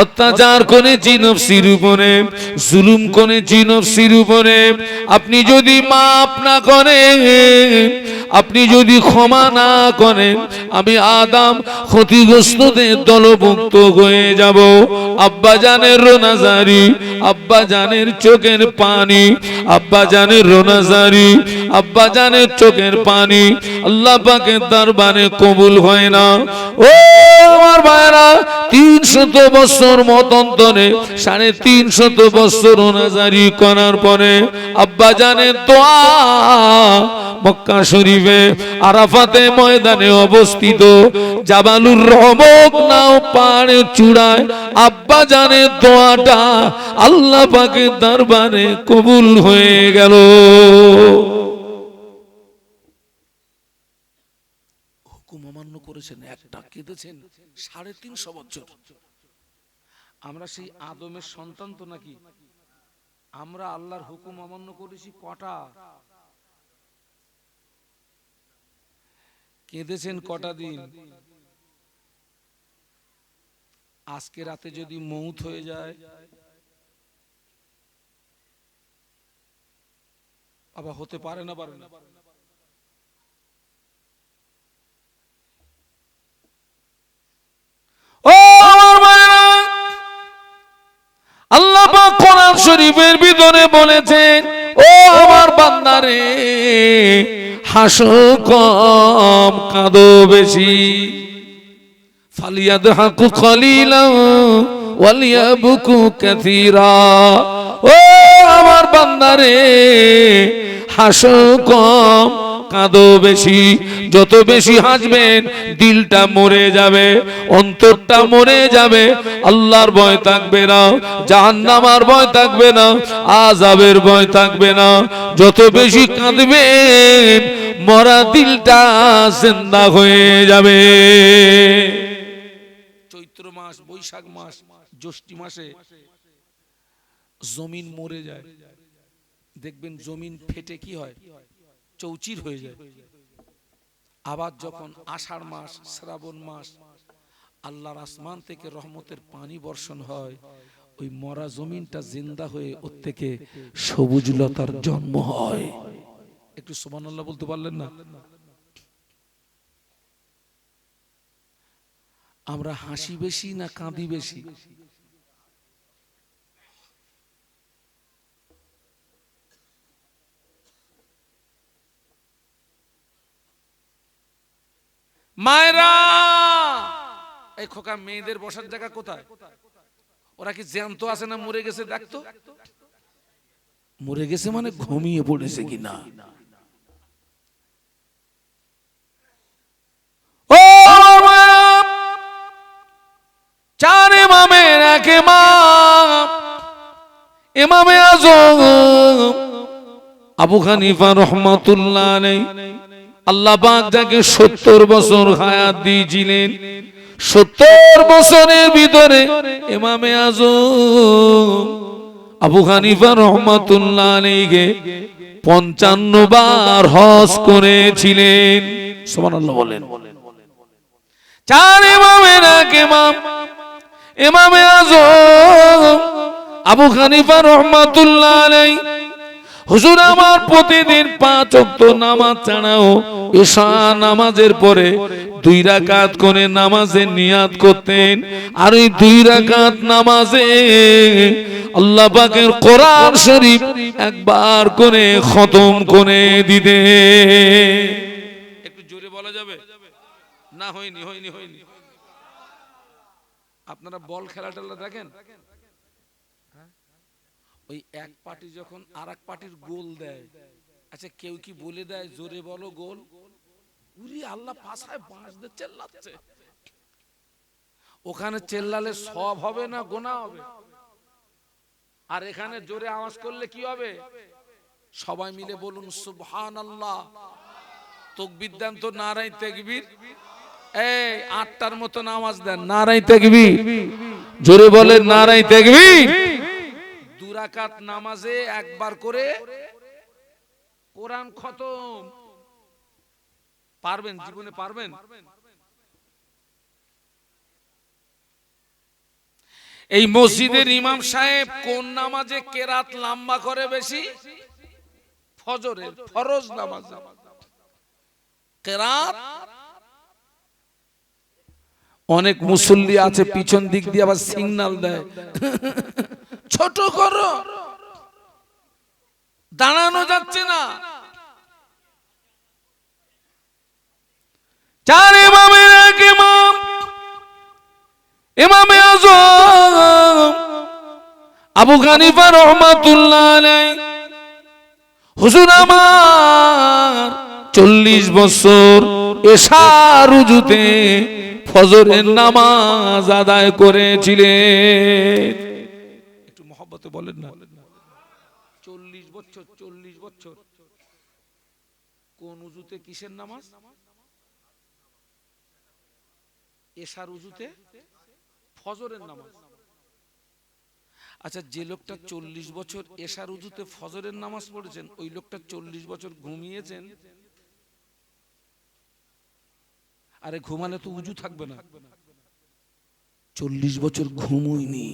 অত্যাচার করেছি নফসির উপরে, জুলুম করেছি নফসির উপরে। আপনি যদি মাপ না করেন, আপনি যদি ক্ষমা না করেন, আমি আদাম ক্ষতিগ্রস্তদের দলভুক্ত হয়ে যাব। আব্বা জানের রোনাজারি আব্বা জানের চোখের পানি আব্বা জানের রোনাজারি আব্বা জানের চোখের পানি। আল্লাহ পাকের দরবারে কবুল হয় না। ও আমার ভাইরা তিন শত বছর মতন্তরে সাড়ে তিন শত বছর রোনাজারি করার পরে আব্বা জানের দোয়া মক্কা শরীফে আরাফাতে ময়দানে অবস্থিত। জাবালুর রহমত নাও পাড়ে চূড়ায়। আব্বা জানের দোয়াটা আল্লাহ পাকের দরবারে কবুল হয়ে গেল। হুকুম অমান্য করেছেন, একটা কেঁদেছেন, সাড়ে তিনশো বছর। আমরা সেই আদমের সন্তান তো নাকি? আমরা আল্লাহর হুকুম অমান্য করেছি কটা? কেঁদেছেন কটা দিন? আজকে রাতে যদি মৌত হয়ে যায়? আবার হতে পারে না পারে না ও আমার ভাইরা আল্লাহ কোরআন শরীফের ভিতরে বলেছেন, ও আমার বান্দারে হাসো কম, কাঁদো বেশি। ফালিয়াদ হাকু কলিলা ওয়ালিয়াবুকু কাসীরা। ও আমার বান্দারে হাসো কম কাঁদো বেশি। যত বেশি হাসবেন, দিলটা মরে যাবে, অন্তরটা মরে যাবে। আল্লাহর ভয় থাকবে না জাহান্নামার ভয় থাকবে না আজাবের ভয় থাকবে না। যত বেশি কাঁদবেন, মরা দিলটা জিন্দা হয়ে যাবে। চৈত্র মাস, বৈশাখ মাস, জ্যৈষ্ঠী মাসে জমিন মরে যায়। দেখবেন জমিন ফেটে কি হয়? চৌচির হয়ে যায়। আবার যখন আষাঢ় মাস, শ্রাবণ মাস, আল্লাহর আসমান থেকে রহমতের পানি বর্ষণ হয়, ওই মরা জমিনটা জিন্দা হয়ে ওর থেকে সবুজ লতার জন্ম হয়। একটু সোমান আল্লাহ বলতে পারলেন না? আমরা হাসি বেশি না কাঁদি বেশি? মায়েরা! এই খোকা মেয়েদের বসার জায়গা কোথায়? ওরা কি জ্যান্ত আছে না মরে গেছে? দেখতো মরে গেছে মানে ঘুমিয়ে পড়েছে কিনা? চার ইমামের এক ইমাম। ইমামে আজম। আবু হানিফা রহমাতুল্লাহ আলাইহি। আল্লাহ পাক যাকে সত্তর বছর হায়াত দিয়েছিলেন, সত্তর বছরের ভিতরে ইমামে আজম আবু হানিফা রহমাতুল্লাহ আলাইহিকে পঞ্চান্ন বার হজ করেছিলেন। সুবহানাল্লাহ বলেন। চার ইমামের এক ইমাম, ইমামে আজম আবু হানিফা রহমাতুল্লাহ আলাইহি হুজুর, আমার প্রতিদিন পাঁচ ওয়াক্ত নামাজ ছাড়াও ঈশা নামাজের পরে দুই রাকাত করে নামাজের নিয়াত করতেন। আর ওই দুই রাকাত নামাজে আল্লাহ পাকের কোরআন শরীফ একবার করে খতম করে দিতে একটু জোরে বলা যাবে? না, হয়নি হয়নি হয়নি। আপনারা বল খেলা টেলা দেখেন? ওই এক পার্টি যখন আর এক পার্টির গোল দেয়। আচ্ছা কেউ কি বলে দেয়, জোরে বলো গোল উরি আল্লাহ পাশায় বাঁশ দিয়ে চেল্লাচ্ছে। ওখানে চেল্লালে সব হবে না, গোনা হবে? আর এখানে জোরে আওয়াজ করলে কি হবে? সবাই মিলে বলুন সুবহান আল্লাহ তকবির দেন তো নারাই তেকবির। এই, আটটার মতো নামাজ দেন নারাই তেকবীর জোরে বলে নারাই তেকবীর দুরাকাত নামাজে একবার করে কোরআন খতম। পারবেন, জীবনে পারবেন? এই মসজিদের ইমাম সাহেব কোন নামাজে কেরাত লম্বা করে বেশি? ফজরের ফরজ নামাজ। কেরাত? অনেক মুসল্লি আছে, পিছন দিক দিয়ে আবার সিগন্যাল দেয়। ছোট করো। দাঁড়ানো যাচ্ছে না। চার ইমামের এক ইমাম, ইমামে আজম, আবু হানিফা রহমাতুল্লাহ আলাই হুজুর আমার চল্লিশ বছর এশার উজুতে ফজরের নামাজ আদায় করেছিলেন। মহব্বতে বলেন না। চল্লিশ বছর চল্লিশ বছর। কোন উজুতে কিসের নামাজ? এশার উজুতে ফজরের নামাজ। আচ্ছা যে লোকটা চল্লিশ বছর এশার উজুতে ফজরের নামাজ পড়েছেন, ওই লোকটা চল্লিশ বছর ঘুমিয়েছেন, আরে ঘুমালে তো উজু থাকবে না। চল্লিশ বছর ঘুমোয়নি।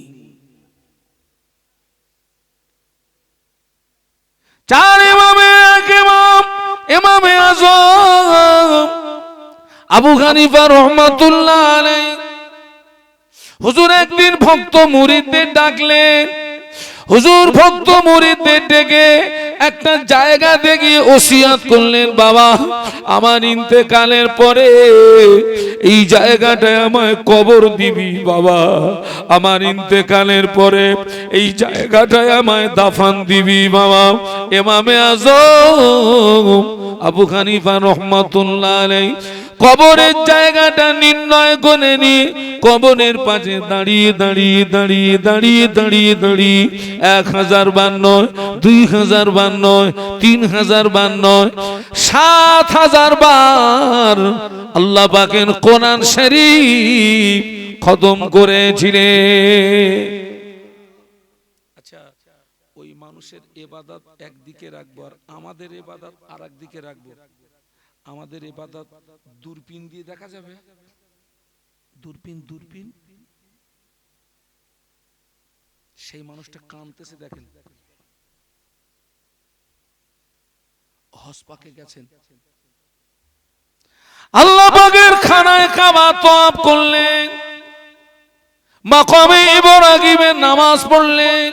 চার ইমামে এক ইমাম, ইমামে আজম। আবু হানিফা রহমাতুল্লাহ হুজুর একদিন ভক্ত মুরিদদের ডাকলেন। হুজুর ভক্ত মুরিদদের ডেকে একটা জায়গা দেখি ওসিয়াত করলেন, বাবা, আমার ইন্তেকালের পরে এই জায়গাটায় আমায় কবর দিবি, বাবা। আমার ইন্তেকালের পরে এই জায়গাটায় আমায় দাফান দিবি, বাবা। এমামে আজ আবু হানিফা রহমাতুল্লাহ আলাই কবরের জায়গাটা নির্ণয় করে নিয়ে কবরের পাশে দাঁড়িয়ে দাঁড়িয়ে দাঁড়িয়ে দাঁড়িয়ে দাঁড়িয়ে দাঁড়িয়ে। এক হাজার বার নয়, দুই হাজার বার নয়, তিন হাজার বার নয়, সাত হাজার বার আল্লাহ পাকের কোরআন শরীফ খতম আচ্ছা ওই মানুষের এবাদত একদিকে রাখব আর আমাদের এবাদত আর একদিকে রাখব। আমাদের এবাদত দূরপিন দিয়ে দেখা যাবে। দূরপিন দূরপিন সেই মানুষটা কানতেছে দেখেন। হসপাকে গেছেন। আল্লাহ পাকের খানায় কাবা তোয়াব করলেন। মাকামে ইব্রাহিমের নামাজ পড়লেন।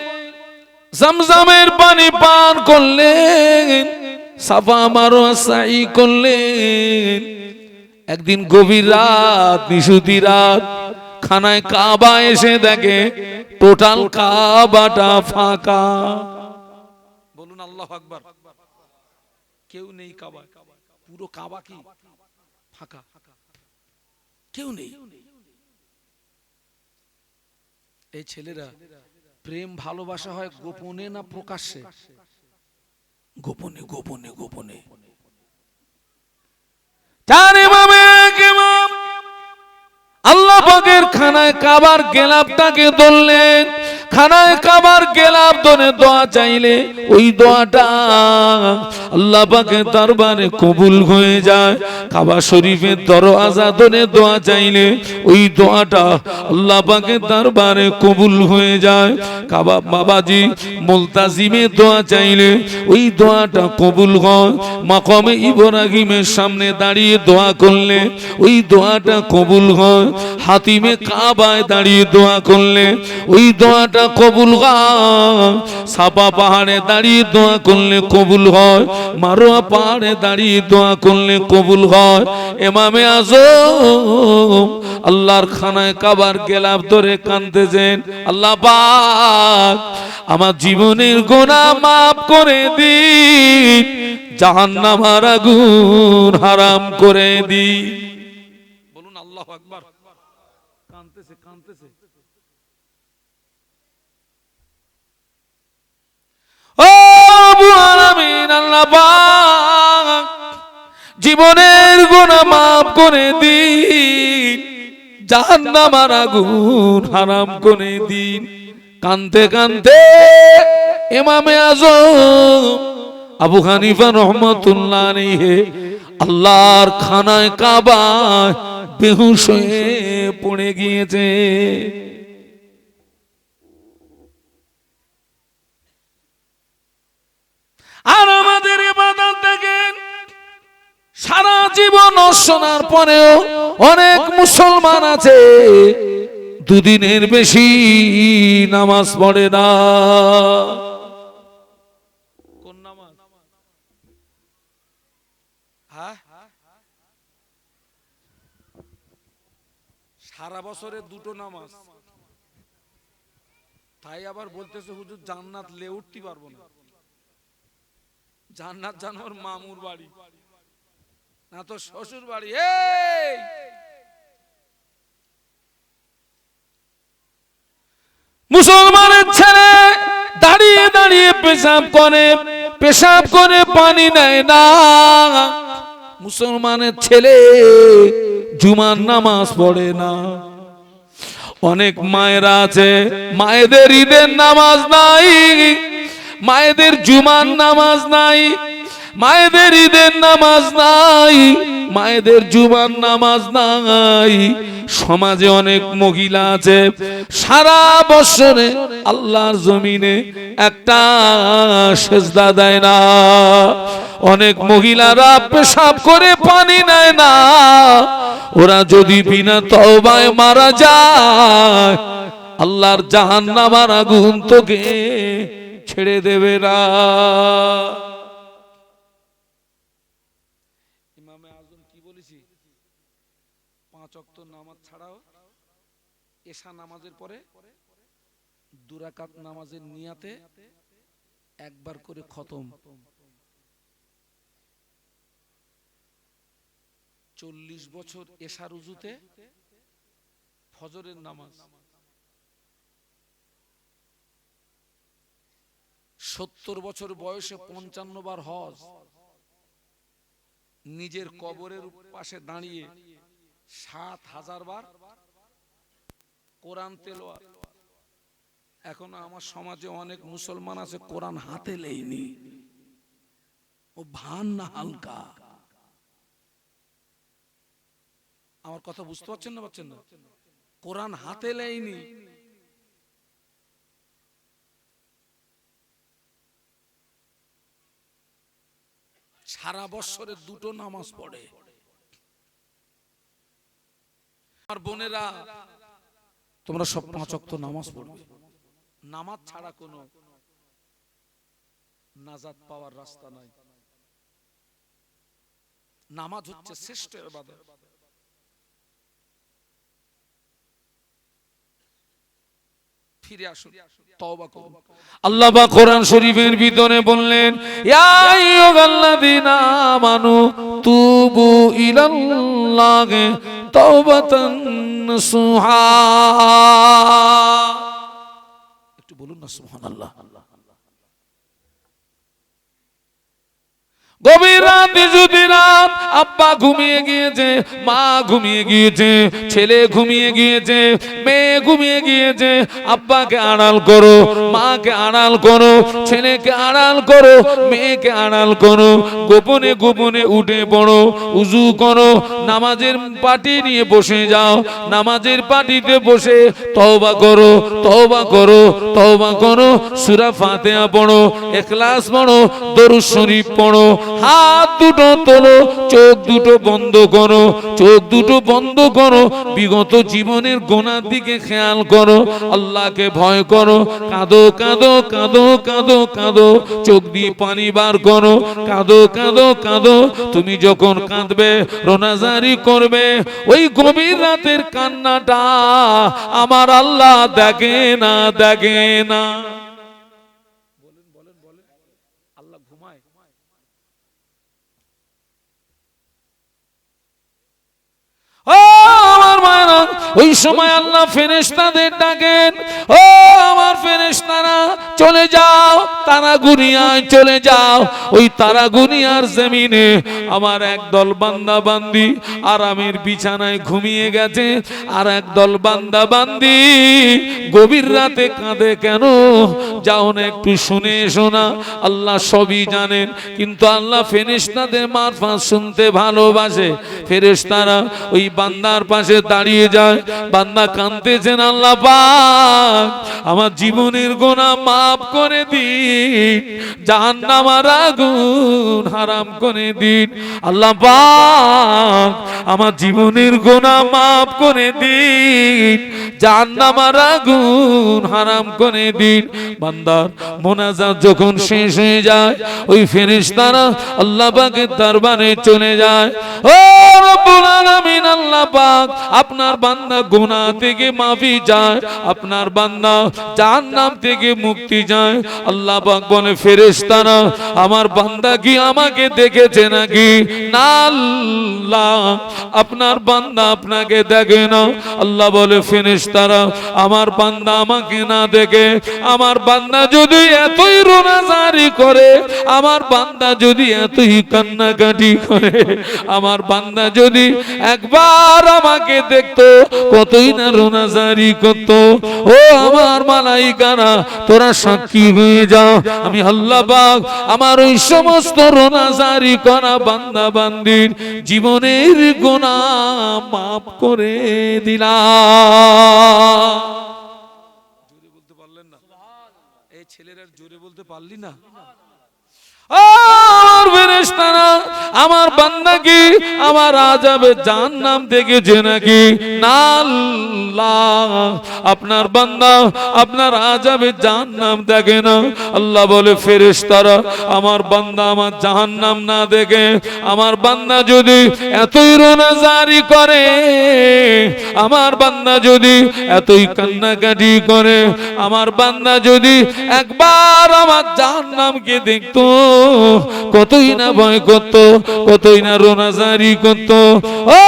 জামজামের পানি পান করলেন। সাফা মারোয়া সাই করলেন। একদিন গভীর রাত, নিশুতি রাত, খানায় কাবা এসে দেখে টোটাল কাবাটা ফাঁকা। বলুন, আল্লাহ আকবার। কেউ নেই কাবা পুরো কাবা কি? ফাঁকা। কেউ নেই। এই ছেলেরা প্রেম ভালোবাসা হয় গোপনে না প্রকাশ্যে? গোপনে গোপনে গোপনে। চার আল্লাহ খানায় কাবার গেলাপটাকে ধরলেন। খানায় কাবার গেলাপ ধরে দোয়া চাইলে ওই দোয়াটা আল্লাহ পাকের দরবারে কবুল হয়ে যায়। কাবা শরীফের দরওয়াজা ধরে দোয়া চাইলে ওই দোয়াটা আল্লাহ পাকের দরবারে কবুল হয়ে যায়। কাবা বাবাজি মুলতাজিমে দোয়া চাইলে ওই দোয়াটা কবুল হয়। মাকমে ইব্রাহিমের সামনে দাঁড়িয়ে দোয়া করলে ওই দোয়াটা কবুল হয়। হাতিমে কাবায় দাঁড়িয়ে দোয়া করলে ওই দোয়াটা কবুল হয়? সাপা পাহাড়ে দাঁড়িয়ে দোয়া করলে কবুল হয়, মারোয়া পাহাড়ে দাঁড়িয়ে দোয়া করলে কবুল হয়। এমামে আজম আল্লাহর খানায় কাবার গেলাপ ধরে কানতেছেন আল্লাহ পাক, আমার জীবনের গোনা মাফ করে দিন, জাহান্নামার আগুন হারাম করে দিন। বলুন, আল্লাহ আকবার। জীবনের গুনাহ মাফ করে দিন জাহান্নামার আগুন হারাম করে দিন। কানতে কানতে এমামে আজম আবু হানিফা রহমতুল্লাহ আলাইহি আল্লাহর খানায় কাবায় বেহুশ হয়ে পড়ে গিয়েছে। আর আমাদের ইবাদত দেখেন, সারা জীবন শোনার পরেও অনেক মুসলমান আছে। দুদিনের বেশি নামাজ পড়ে না। হ্যাঁ? সারা বছরে দুটো নামাজ। তাই আবার বলতেছে, হুজুর জান্নাত লে উঠতে পারব না। জান্নাত জানোর মামুর বাড়ি। না তো শ্বশুর বাড়ি। এই! মুসলমানের ছেলে দাঁড়িয়ে দাঁড়িয়ে পেশাব করে পেশাব করে পানি নেয় না। মুসলমানের ছেলে জুমার নামাজ পড়ে না। অনেক মায়েরা আছে, মায়েদের ঈদের নামাজ নাই। মায়েদের জুমার নামাজ নাই, মায়েদের ঈদের নামাজ নাই, মায়েদের জুমার নামাজ নাই। সমাজে অনেক মহিলা আছে, সারা বছরে আল্লাহর জমিনে একটা সেজদা দেয় না। অনেক মহিলারা পেশাব করে পানি নেয় না। ওরা যদি বিনা তওবায় মারা যায়, আল্লাহর জাহান্নামার আগুন তোকে ছেড়ে দেবে না। ইমামে আজম কি বলেছি? পাঁচ অক্ত নামাজ ছাড়াও এশা নামাজের পরে দুরাকাত নামাজের নিয়াতে একবার করে খতম। চল্লিশ বছর এশার উজুতে ফজরের নামাজ। সত্তর বছর বয়সে পঞ্চান্ন বার হজ। নিজের কবরের পাশে দাঁড়িয়ে সাত হাজার বার কোরআন তেলোয়া এখন আমার সমাজে অনেক মুসলমান আছে, কোরআন হাতে লেইনি। ও ভান না হালকা। আমার কথা বুঝতে পারছেন না পারছেন না? কোরআন হাতে লেইনি। সারা বছরে দুটো নামাজ পড়ে। আমার বোনেরা, তোমরা সব পাঁচ নামাজ পড়বে। নামাজ ছাড়া কোনো নাজাদ পাওয়ার রাস্তা নাই। নামাজ হচ্ছে শ্রেষ্ঠ ইবাদত। ফিরে আসুন। তওবা করুন। আল্লাহ বা কোরআন শরীফের ভিতরে বললেন ইয়া আইয়ুহাল্লাযীনা আমানু তুবু ইলাল্লাহি তাওবাতান নাসুহা। একটু বলুন না সুবহানাল্লাহ। গভীর রাতে যদি রাত আব্বা ঘুমিয়ে গিয়েছে, মা ঘুমিয়ে গিয়েছে, ছেলে ঘুমিয়ে গিয়েছে, মেয়ে ঘুমিয়ে গিয়েছে, আব্বাকে আড়াল করো, মাকে আড়াল করো, ছেলেকে আড়াল করো, মেয়েকে আড়াল করো, গোপনে গোপনে উঠে পড়ো, উজু করো, নামাজের পাটি নিয়ে বসে যাও, নামাজের পাটিতে বসে তওবা করো তওবা করো তওবা করো, সূরা ফাতিহা পড়ো, ইখলাস পড়ো, দরুদ শরীফ পড়ো হাত দুটো তোলো, চোখ দুটো বন্ধ করো, চোখ দুটো বন্ধ করো, বিগত জীবনের গোনার দিকে খেয়াল করো, আল্লাহকে ভয় করো, কাঁদো কাঁদো কাঁদো কাঁদো কাঁদো, চোখ দিয়ে পানি বার করো, কাঁদো কাঁদো কাঁদো, তুমি যখন কাঁদবে, রোনাজারি করবে, ওই গভীর রাতের কান্নাটা আমার আল্লাহ দেখে না দেখে না বলেন বলেন বলেন আল্লাহ ঘুমায় ও আমার মায়েরা ওই সময় আল্লাহ ফেরেশতাদের ডাকেন, ও আমার ফেরেশতারা, চলে যাও তারা গুনিয়ায় চলে যাও। ওই তারা গুনিয়ার জমিনে আমার এক দল বান্দা বান্দি আরামের বিছানায় ঘুমিয়ে গেছে, আর এক দল বান্দা বান্দি গভীর রাতে কাঁদে, কেন? যাও না একটু শুনে এসো না। আল্লাহ সবই জানেন, কিন্তু আল্লাহ ফেরেশতাদের মারফাত শুনতে ভালোবাসে। ফেরেশতারা ওই বান্দার পাশে দাঁড়িয়ে যায় বান্দা কাঁদতেছেন আল্লাহ পাক আমার জীবনের গোনা মাফ করে দিন জাহান্নামার আগুন হারাম করে দিন। আল্লাহ পাক আমার জীবনের গোনা মাফ করে দিন জাহান্নামার আগুন হারাম করে দিন। বান্দার মোনাজাত যখন শেষ হয়ে যায়, ওই ফেরেশতারা আল্লাহ পাকের দরবারে চলে যায়। ও রব্বুল আলামিন, আল্লাহ পাক আপনার বান্দা গুনাহ থেকে মাফি চায় আপনার বান্দা জাহান্নাম থেকে মুক্তি চায় আল্লাহ পাক বলে, ফেরেশতারা, আমার বান্দা কি আমাকে দেখেছে নাকি? না আল্লাহ, আপনার বান্দা আপনাকে দেখে না। আল্লাহ বলে, ফেরেশতারা, আমার বান্দা আমাকে না দেখে। আমার বান্দা যদি এতই রোনাজারি করে, আমার বান্দা যদি এতই কান্নাকাটি করে, আমার বান্দা যদি একবার আমাকে দেখতো কতই না রোনাজারি করত? ও আমার মালাইকারা তোরা সাক্ষী হয়ে যা আমি আল্লাহ পাক আমার ওই সমস্ত রোনাজারি করা বান্দা বান্দির জীবনের গোনা মাফ করে দিলাম। জোরে বলতে পারলেন না এই ছেলেরা জোরে বলতে পারলি না? আমার ফেরেশতারা, আমার বান্দা কি আমার আজাবে জাহান্নাম দেখেছে নাকি? না আল্লাহ, আপনার বান্দা আপনার আজাবে জাহান্নাম দেখে না। আল্লাহ বলে, ফেরেশতারা, আমার বান্দা আমার জাহান্নাম না দেখে। আমার বান্দা যদি এতই রোনাজারি করে, আমার বান্দা যদি এতই কান্নাকাটি করে, আমার বান্দা যদি একবার আমার জাহান্নামকে দেখতো কতই না ভয় করত, কতই না রোনাজারি করত। ও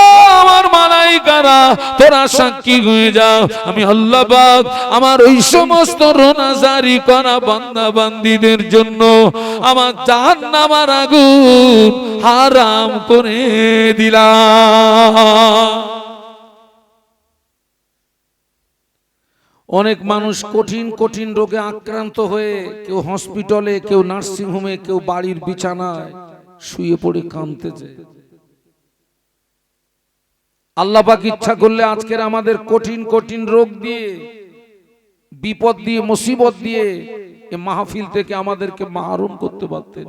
আমার মালাইকারা, তোরা সাক্ষী হয়ে যা আমি আল্লাহ পাক আমার ওই সমস্ত রোনাজারি করা বান্দা বান্দিদের জন্য আমার জাহান্নামার আগুন হারাম করে দিলাম। অনেক মানুষ কঠিন কঠিন রোগে আক্রান্ত হয়ে কেউ হসপিটালে, কেউ নার্সিং হোমে কেউ বাড়ির বিছানায় শুয়ে পড়ে কাঁদতেছে আল্লাহ পাক ইচ্ছা করলে আজকের আমাদের কঠিন কঠিন রোগ দিয়ে, বিপদ দিয়ে, মুসিবত দিয়ে এ মাহফিল থেকে আমাদেরকে মাহরুম করতে পারতেন।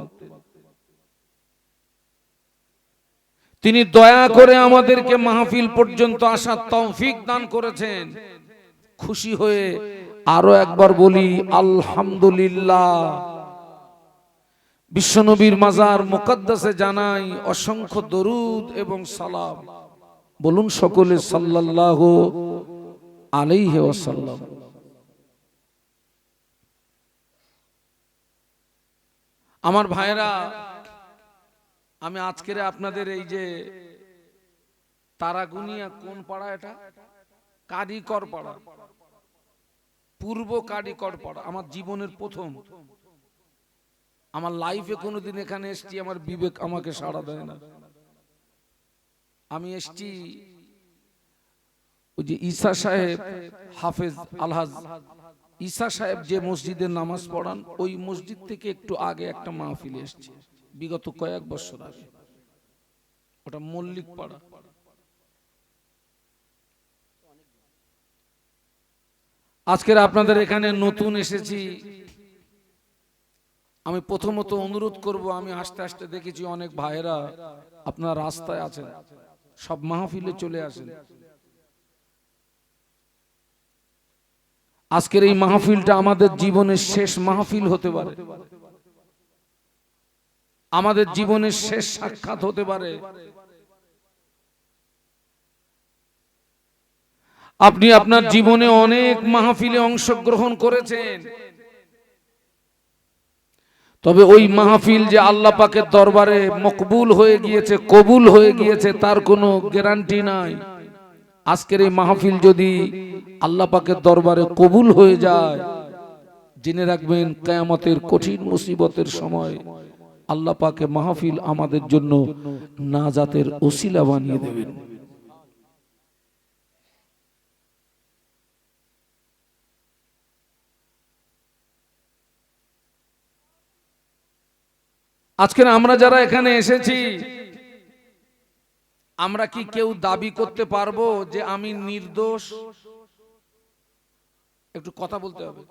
তিনি দয়া করে আমাদেরকে মাহফিল পর্যন্ত আসার তৌফিক দান করেছেন। খুশি হয়ে আরও একবার বলি আলহামদুলিল্লাহ। বিশ্বনবীর মাজার মুকদ্দাসে জানাই অসংখ্য দরুদ এবং সালাম। বলুন সকলে সাল্লাল্লাহু আলাইহি ওয়াসাল্লাম। আমার ভাইরা আমি আজকের আপনাদের এই যে তারাগুনিয়া কোন পাড়া এটা? কারিকর পাড়া। পূর্ব কারিকর পাড়া, আমার জীবনের প্রথম। আমার লাইফে কোনোদিন এখানে এসছি, আমার বিবেক আমাকে সাড়া দেয় না। আমি এসছি ওই যে ঈসা সাহেব, হাফেজ আলহাজ। ঈসা সাহেব যে মসজিদে নামাজ পড়ান, ওই মসজিদ থেকে একটু আগে একটা মাহফিল এসছে, বিগত কয়েক বছর আগে। ওটা মল্লিক পাড়া। আজকের আপনাদের এখানে নতুন এসেছি। আমি প্রথমত অনুরোধ করব, আমি আস্তে আস্তে দেখেছি অনেক ভাইয়েরা আপনার রাস্তায় আছেন, সব মাহফিলে চলে আসেন। আজকের এই মাহফিলটা আমাদের জীবনের শেষ মাহফিল হতে পারে। আমাদের জীবনের শেষ সাক্ষাৎ হতে পারে। আপনি আপনার জীবনে অনেক মাহফিলে অংশগ্রহণ করেছেন। তবে ওই মাহফিল যে আল্লাহ পাকের দরবারে মকবুল হয়ে গিয়েছে, কবুল হয়ে গিয়েছে, তার কোনো গ্যারান্টি নাই। আজকের এই মাহফিল যদি আল্লাহ পাকের দরবারে কবুল হয়ে যায়, জেনে রাখবেন কেয়ামতের কঠিন মুসিবতের সময় আল্লাহ পাকে মাহফিল আমাদের জন্য নাজাতের ওসিলা বানিয়ে দেবেন। আজকে আমরা যারা এখানে এসেছি, আমরা কি কেউ দাবি করতে পারব যে আমি নির্দোষ? একটু কথা বলতে হবে।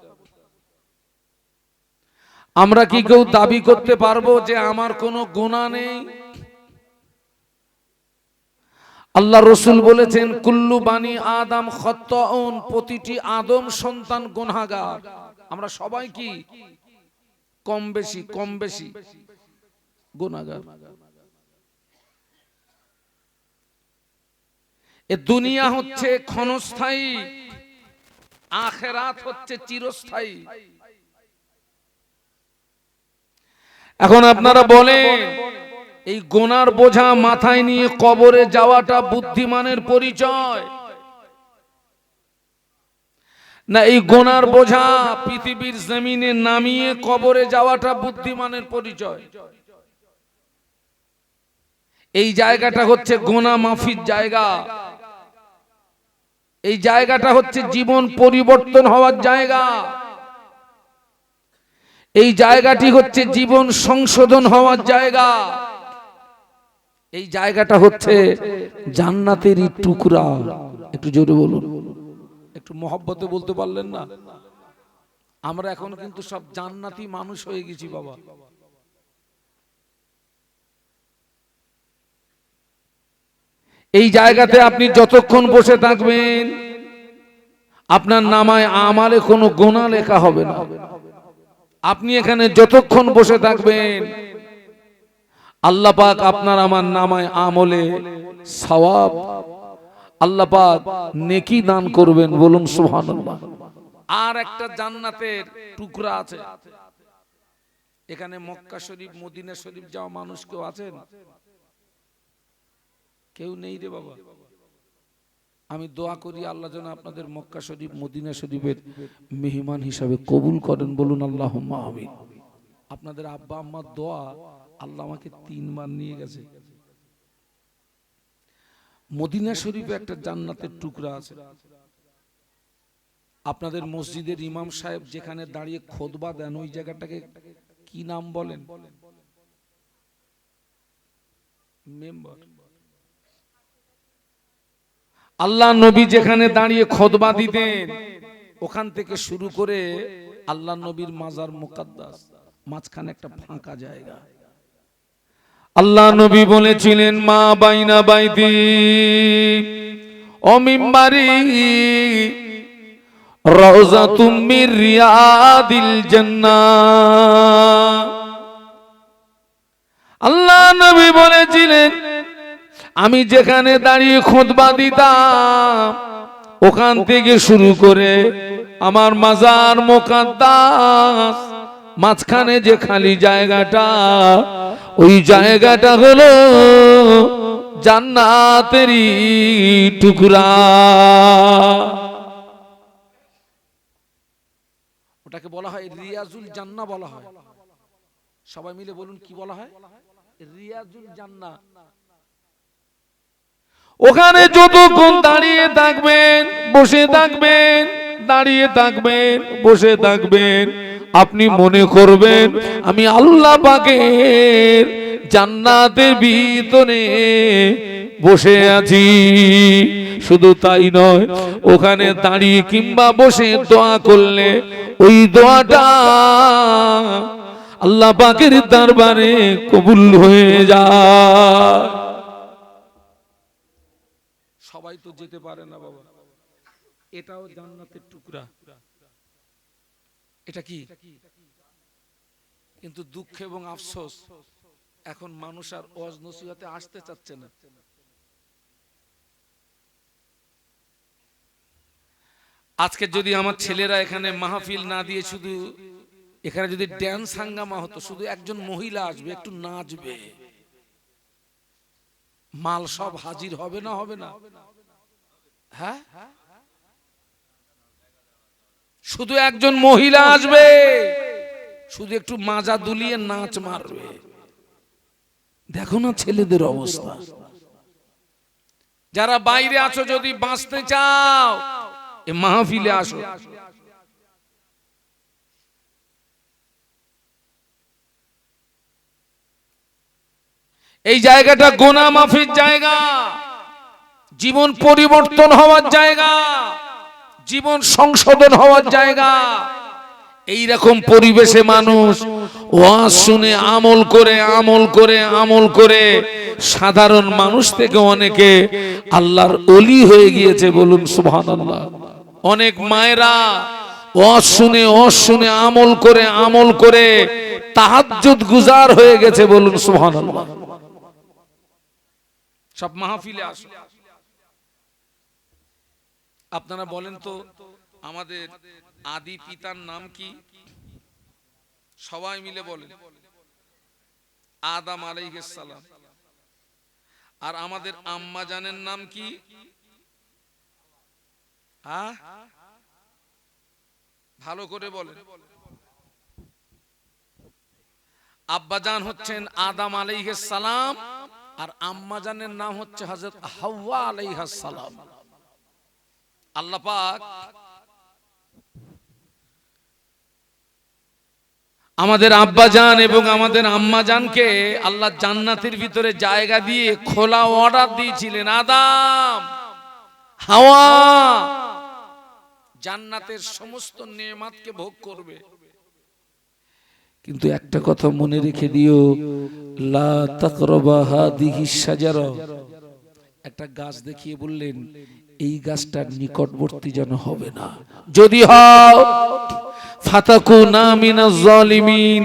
আমরা কি কেউ দাবি করতে পারব যে আমার কোনো গুণা নেই? আল্লাহ রসুল বলেছেন, কুল্লু বানি আদম খত্তউন প্রতিটি আদম সন্তান গুনাহগার। আমরা সবাই কি? কম বেশি কম বেশি। গুনাহগার এ দুনিয়া হচ্ছে ক্ষণস্থায়ী, আখেরাত হচ্ছে চিরস্থায়ী। এখন আপনারা বলেন, এই গোনার বোঝা মাথায় নিয়ে কবরে যাওয়াটা বুদ্ধিমানের পরিচয়। না, এই গোনার বোঝা পৃথিবীর জমিনে নামিয়ে কবরে যাওয়াটা বুদ্ধিমানের পরিচয়। এই জায়গাটা হচ্ছে গোনা মাফির জায়গা। এই জায়গাটা হচ্ছে জীবন পরিবর্তন হওয়ার জায়গা। এই জায়গাটি হচ্ছে জীবন সংশোধন হওয়ার জায়গা। এই জায়গাটা হচ্ছে জান্নাতেরই টুকরা। একটু জোরে বলুন। একটু মহব্বতে বলতে পারলেন না? আমরা এখন কিন্তু সব জান্নাতি মানুষ হয়ে গেছি বাবা। এই জায়গাতে আপনি যতক্ষণ বসে থাকবেন, আপনার নামায় আমালে কোনো গোনা লেখা হবে না। আপনি এখানে যতক্ষণ বসে থাকবেন, আল্লাহ পাক আপনার আমার নামায় আমলে সওয়াব, আল্লাহ পাক নেকি দান করবেন বলুন সুবহানাল্লাহ। আর একটা জান্নাতের টুকরা আছে। এখানে মক্কা শরীফ, মদিনা শরীফ যাওয়া মানুষ কেউ আছেন? কেউ নেই রে বাবা। আমি দোয়া করি আল্লাহ যেন আপনাদের মক্কা শরীফ, মদিনা শরীফের মেহমান হিসাবে কবুল করেন, বলুন আল্লাহ আমিন। আপনাদের আব্বা আম্মার দোয়া আল্লাহ আমাকে তিনবার নিয়ে গেছে। মদিনা শরীফে একটা জান্নাতের টুকরা আছে। আপনাদের মসজিদের ইমাম সাহেব যেখানে দাঁড়িয়ে খোদবা দেন, ওই জায়গাটাকে কি নাম বলেন? মেম্বার। আল্লাহ নবী যেখানে দাঁড়িয়ে খোদবা দিতেন, ওখান থেকে শুরু করে আল্লাহ নবীর মাজার মুকাদ্দাস, মাঝখানে একটা ফাঁকা জায়গা। আল্লাহ নবী বলেছিলেন, মা বাইনা বাইতি অমিম্বারি রওজা তুমি রিয়াদিল জান্নাহ আল্লাহ নবী বলেছিলেন আমি যেখানে দাঁড়িয়ে খোদবা দিতাম, ওখান থেকে শুরু করে আমার মাজার মোকাদ্দাস, মাঝখানে যে খালি জায়গাটা, ওই জায়গাটা হলো জান্নাতেরই টুকরা। ওটাকে বলা হয় রিয়াজুল জান্না বলা হয়। সবাই মিলে বলুন কি বলা হয়? রিয়াজুল জান্না। ওখানে যতক্ষণ দাঁড়িয়ে থাকবেন, বসে থাকবেন, দাঁড়িয়ে থাকবেন, বসে থাকবেন, আপনি মনে করবেন, আমি আল্লাহ পাকের জান্নাতের ভিতরে বসে আছি। শুধু তাই নয়, ওখানে দাঁড়িয়ে কিংবা বসে দোয়া করলে ওই দোয়াটা আল্লাহ পাকের দরবারে কবুল হয়ে যায়। সবাই তো যেতে পারে না বাবা। এটাও জান্নাতের টুকরা। এটা কি? কিন্তু দুঃখ এবং আফসোস, এখন মানুষ আর ওয়াজ নসিহতে আসতে চাচ্ছে না। আজকে যদি আমার ছেলেরা এখানে মাহফিল না দিয়ে শুধু, এখানে যদি ড্যান্স হাঙ্গামা হতো, শুধু একজন মহিলা আসবে, একটু নাচবে, মাল সব হাজির হবে না হবে না? হ্যাঁ? শুধু একজন মহিলা আসবে। শুধু একটু মাজা দুলিয়ে নাচ মারবে। দেখো না ছেলেদের অবস্থা। যারা বাইরে আছো, যদি বাঁচতে চাও, এ মাহফিলে আসো। এই জায়গাটা গোনা মাফির জায়গা। জীবন পরিবর্তন হওয়ার জায়গা, জীবন সংশোধন হওয়ার জায়গা। এই রকম পরিবেশে মানুষ ওয়াজ শুনে, আমল করে আমল করে আমল করে, সাধারণ মানুষ থেকে অনেকে আল্লাহর অলি হয়ে গিয়েছে বলুন সুবহানাল্লাহ। অনেক মায়েরা ওয়াজ শুনে ওয়াজ শুনে, আমল করে আমল করে তাহাজ্জুদ গুজার হয়ে গেছে বলুন সুবহানাল্লাহ। সব মাহফিলে আসো। আপনারা বলেন তো, আমাদের আদি পিতার নাম কি? সবাই মিলে বলেন। আদাম সালাম। আর আমাদের আম্মা জানের নাম কি? ভালো করে বলেন। আব্বাজান হচ্ছেন আদাম সালাম, আর আম্মাজানের নাম হচ্ছে হযরত হাওয়া সালাম। আল্লাহ পাক আমাদের আব্বাজান এবং আমাদের আম্মাজানকে আল্লাহ জান্নাতের ভিতরে জায়গা দিয়ে খোলা অর্ডার দিয়েছিলেন। আদাম, হাওয়া জান্নাতের সমস্ত নেমাতকে ভোগ করবে। কিন্তু একটা কথা মনে রেখে দিও, লা তাকরাবা হাদিহি শাজারা। একটা গাছ দেখিয়ে বললেন এই গাছটার নিকটবর্তী যেন হবে না। যদি হও, ফাতাকু না মিনাজ জালিমিন,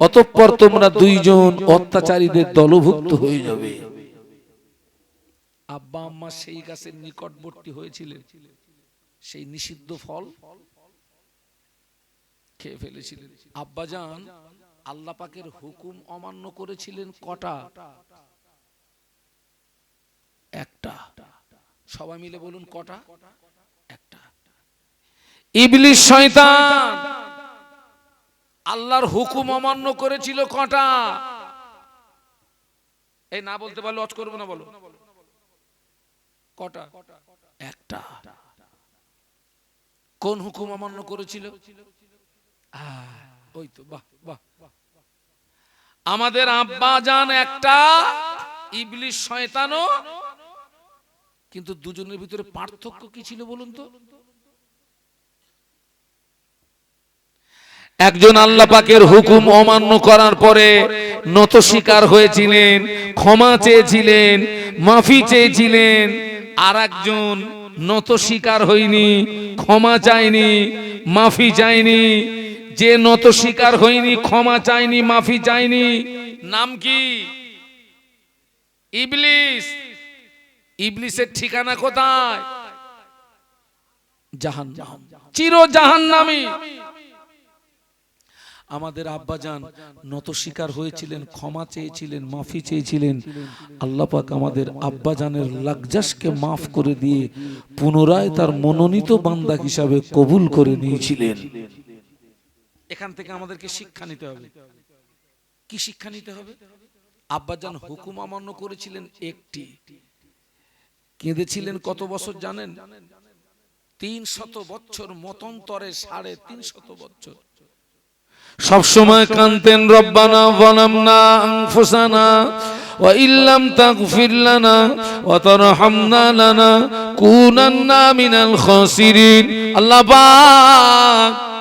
অতঃপর তোমরা দুইজন অত্যাচারীদের দলভুক্ত হয়ে যাবে। আব্বা আম্মা সেই গাছের নিকটবর্তী হয়েছিলেন। সেই নিষিদ্ধ ফল খেয়ে ফেলেছিলেন। আব্বাজান আল্লাহ পাকের হুকুম অমান্য করেছিলেন কটা? একটা। সবাই মিলে বলুন কটা? একটা। ইবলিস শয়তান! আল্লাহর হুকুম অমান্য করেছিল কটা? এই না বলতে পারলে অজ করব না বলো। কটা? একটা। কোন হুকুম অমান্য করেছিল? ওই তো বাহ বাহ। আমাদের আব্বা জান একটা ইবলিশ শয়তানও কিন্তু দুজনের ভিতরে পার্থক্য কি ছিল বলুন তো? একজন আল্লাহ পাকের হুকুম অমান্য করার পরে নত শিকার হয়েছিলেন, ক্ষমা চেয়েছিলেন, মাফি চেয়েছিলেন আর একজন নত শিকার হয়নি, ক্ষমা চায়নি, মাফি চায়নি, যে নত শিকার হয়নি, ক্ষমা চায়নি, মাফি চায়নি, নাম কি? ইবলিস। ইবলিসের ঠিকানা কোথায়? জাহান্নাম। চির জাহান্নামী। আমাদের আব্বাজান নত শিকার হয়েছিলেন ক্ষমা চেয়েছিলেন মাফি চেয়েছিলেন। আল্লাহ পাক আমাদের আব্বাজানের লাকজাসকে মাফ করে দিয়ে পুনরায় তার মনোনীত বান্দা হিসাবে কবুল করে নিয়েছিলেন। এখান থেকে আমাদেরকে শিক্ষা নিতে হবে। কি শিক্ষা নিতে হবে? আব্বাজান হুকুম অমান্য করেছিলেন একটি। কেঁদেছিলেন কত বছর জানেন? তিন শত বছর মতন্তরে সাড়ে তিন শত বছর। সব সময় কানতেন রব্বানা আনফুসানা ওয়া ইল্লাম তাগফির লানা ওয়া তারহামনা লানা কুনান্না মিনাল খাসিরিন। আল্লাহ পাক